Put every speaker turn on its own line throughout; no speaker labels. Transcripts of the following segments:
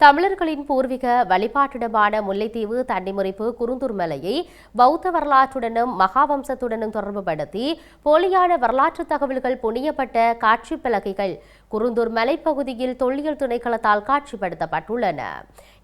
தமிழர்களின் பூர்வீக வழிபாட்டிடமான முல்லைத்தீவு தண்டிமுறிப்பு குறுந்தூர் மலையை பௌத்த வரலாற்றுடனும் மகாவம்சத்துடனும் தொடர்புபடுத்தி போலியான வரலாற்று தகவல்கள் புனியப்பட்ட காட்சி பலகைகள் குருந்தூர் மலைப்பகுதியில் தொல்லியல் திணைக்களத்தால் காட்சிப்படுத்தப்பட்டுள்ளன.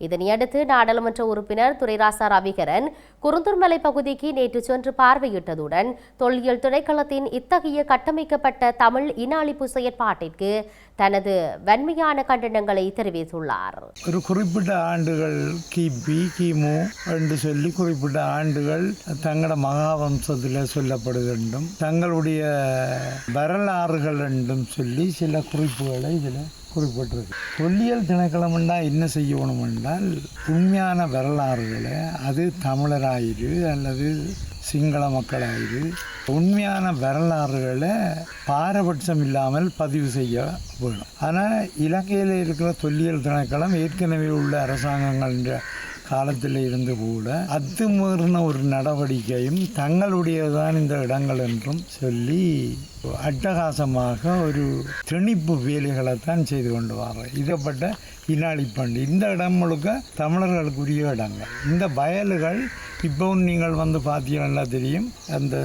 இதனையடுத்து நாடாளுமன்ற உறுப்பினர் துரைராசா ரவிகரன் குருந்தூர் மலை பகுதிக்கு நேற்று சென்று பார்வையிட்டதுடன் தொல்லியல் திணைக்களத்தின் இத்தகைய கட்டமைக்கப்பட்ட தமிழ் இன அழிப்பு செயற்பாட்டிற்கு தனது வன்மையான கண்டனங்களை தெரிவித்துள்ளார்.
ஒரு குறிப்பிட்ட ஆண்டுகள் கிபி கிமு என்று சொல்லி குறிப்பிட்ட ஆண்டுகள் தங்களோட மகாவம்சத்தில் சொல்லப்படுகின்றும் தங்களுடைய வரலாறுகள் என்றும் சொல்லி சில குறிப்புகளை இதில் குறிப்பிட்டிருக்கு. தொல்லியல் திணைக்களம்னா என்ன செய்யணும் என்றால் உண்மையான வரலாறுகளை அது தமிழராயிரு அல்லது சிங்கள மக்களாயிரு உண்மையான வரலாறுகளை பாரபட்சம் இல்லாமல் பதிவு செய்ய வேணும். ஆனால் இலங்கையில் இருக்கிற தொல்லியல் திணைக்களம் ஏற்கனவே உள்ள அரசாங்கங்கள் காலத்தில் இருந்து கூட அத்துமீறின ஒரு நடவடிக்கையும் தங்களுடையதான் இந்த இடங்கள் என்றும் சொல்லி அட்டகாசமாக ஒரு திணிப்பு வேலைகளை தான் செய்து கொண்டு வர்றோம் இதப்பட்ட இனாளிப்பண்டு இந்த இடம் முழுக்க தமிழர்களுக்குரிய இடங்கள். இந்த வயல்கள் இப்போ நீங்கள் வந்து பார்த்தீங்கன்னா தெரியும். அந்த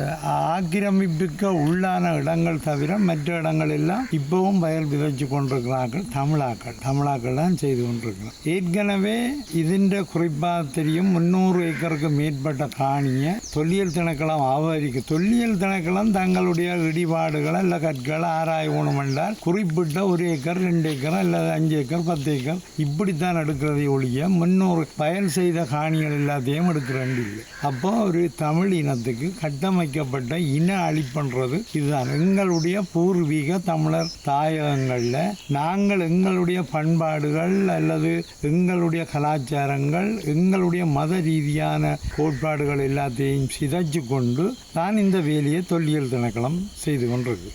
ஆக்கிரமிப்புக்கு உள்ளான இடங்கள் தவிர மற்ற இடங்கள் எல்லாம் இப்போவும் வயல் விதைச்சு கொண்டிருக்கிறார்கள். தமிழாக்கள். தமிழாக்கள் தான் செய்து கொண்டிருக்கிறோம் ஏற்கனவே இதுன்ற குறிப்பாக தெரியும். முந்நூறு ஏக்கருக்கு மேற்பட்ட காணியை தொல்லியல் திணைக்களம் ஆவரிக்கு தொல்லியல் திணைக்களம் தங்களுடைய இடிபாடு இடிபாடுகள் இல்லை கற்களை ஆராயணும் என்றால் குறிப்பிட்ட ஒரு ஏக்கர் ரெண்டு ஏக்கர் அல்லது அஞ்சு ஏக்கர் பத்து ஏக்கர் இப்படித்தான் எடுக்கிறதை ஒழிய முன்னூறு பயல் செய்த காணிகள் எல்லாத்தையும் எடுக்கிறேன் அப்போ ஒரு தமிழ் இனத்துக்கு கட்டமைக்கப்பட்ட இன அழிப்புன்றது இதுதான். எங்களுடைய பூர்வீக தமிழர் தாயகங்களில் நாங்கள் எங்களுடைய பண்பாடுகள் அல்லது எங்களுடைய கலாச்சாரங்கள் எங்களுடைய மத ரீதியான கோட்பாடுகள் எல்லாத்தையும் சிதைச்சு கொண்டு தான் இந்த வேலையை தொல்லியல் திணைக்களம் செய்து கொண்டிருக்கு